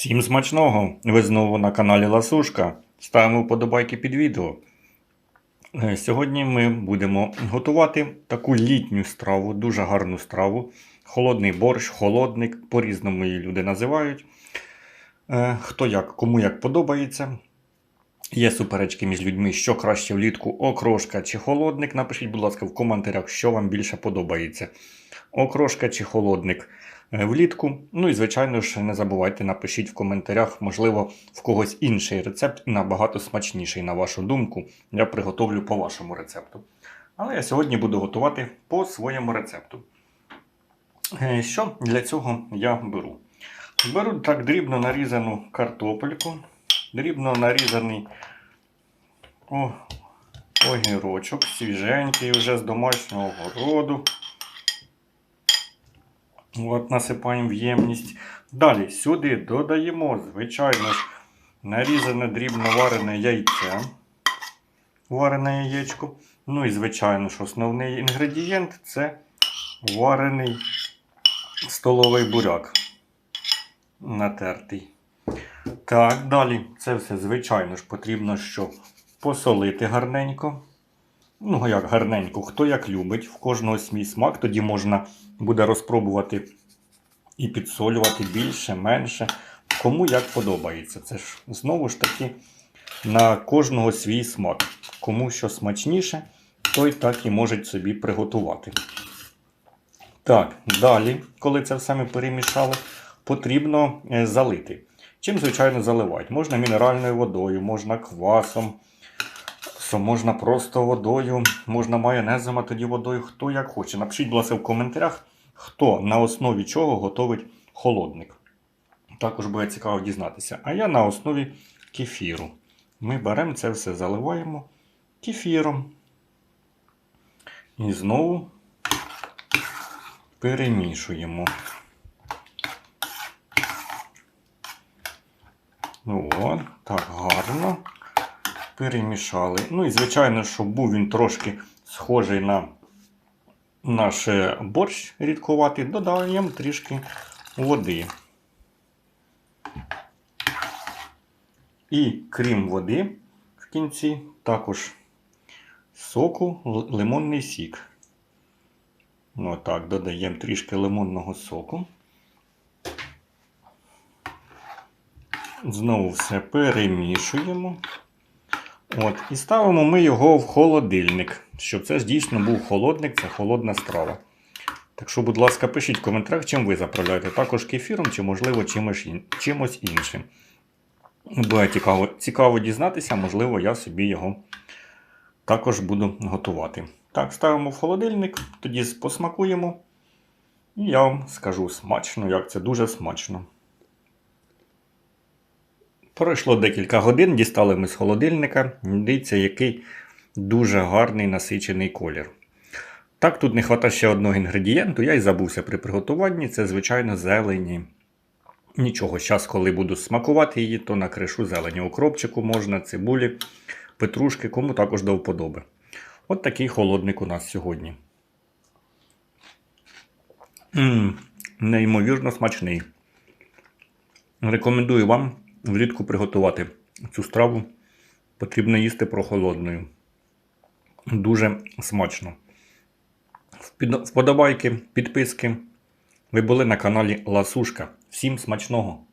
Всім смачного! Ви знову на каналі Ласушка. Ставимо вподобайки під відео. Е, Сьогодні ми будемо готувати таку літню страву, дуже гарну страву. Холодний борщ, холодник, по-різному її люди називають. Е, Хто як, кому як подобається. Є суперечки між людьми, що краще влітку, окрошка чи холодник. Напишіть, будь ласка, в коментарях, що вам більше подобається. Окрошка чи холодник влітку. Ну і, звичайно ж, не забувайте, напишіть в коментарях, можливо, в когось інший рецепт набагато смачніший, на вашу думку. Я приготовлю по вашому рецепту. Але я сьогодні буду готувати по своєму рецепту. Е, Що для цього я беру? Беру так дрібно нарізану картопельку, дрібно нарізаний о, огірочок, свіженький вже з домашнього городу. От, насипаємо в ємність. Далі сюди додаємо, звичайно ж, нарізане дрібно варене яйце. Варене яєчко. Ну і, звичайно ж, основний інгредієнт це варений столовий буряк. Натертий. Так, далі це все, звичайно ж, потрібно що посолити гарненько. Ну, як гарненько, хто як любить, в кожного свій смак, тоді можна буде розпробувати і підсолювати більше, менше. Кому як подобається. Це ж знову ж таки на кожного свій смак. Кому що смачніше, той так і може собі приготувати. Так, далі, коли це все ми перемішали, потрібно е, залити. Чим, звичайно, заливати? Можна мінеральною водою, можна квасом, що можна просто водою, можна майонезом, а тоді водою, хто як хоче. Напишіть, будь ласка, в коментарях, хто на основі чого готовить холодник. Також буде цікаво дізнатися. А я на основі кефіру. Ми беремо це все, заливаємо кефіром. І знову перемішуємо. От, так. Перемішали. Ну і, звичайно, щоб був він трошки схожий на наш е, борщ рідкуватий, додаємо трішки води. І крім води, в кінці також соку, лимонний сік. Ну, так, додаємо трішки лимонного соку. Знову все перемішуємо. От, і ставимо ми його в холодильник, щоб це дійсно був холодник, це холодна страва. Так що, будь ласка, пишіть в коментарях, чим ви заправляєте. Також кефіром чи, можливо, чимось, ін- чимось іншим. Буде цікаво, цікаво дізнатися, можливо, я собі його також буду готувати. Так, ставимо в холодильник, тоді посмакуємо. І я вам скажу смачно, як це дуже смачно. Пройшло декілька годин, дістали ми з холодильника. Дивіться, який дуже гарний насичений колір. Так, тут не вистачає ще одного інгредієнту, я й забувся при приготуванні, це, звичайно, зелені. Нічого, зараз, коли буду смакувати її, то накришу зелені. Укропчику можна, цибулі, петрушки, кому також до вподоби. От такий холодник у нас сьогодні. М, неймовірно смачний. Рекомендую вам влітку приготувати цю страву. Потрібно їсти прохолодною. Дуже смачно. Вподобайки, підписки. Ви були на каналі Ласушка. Всім смачного!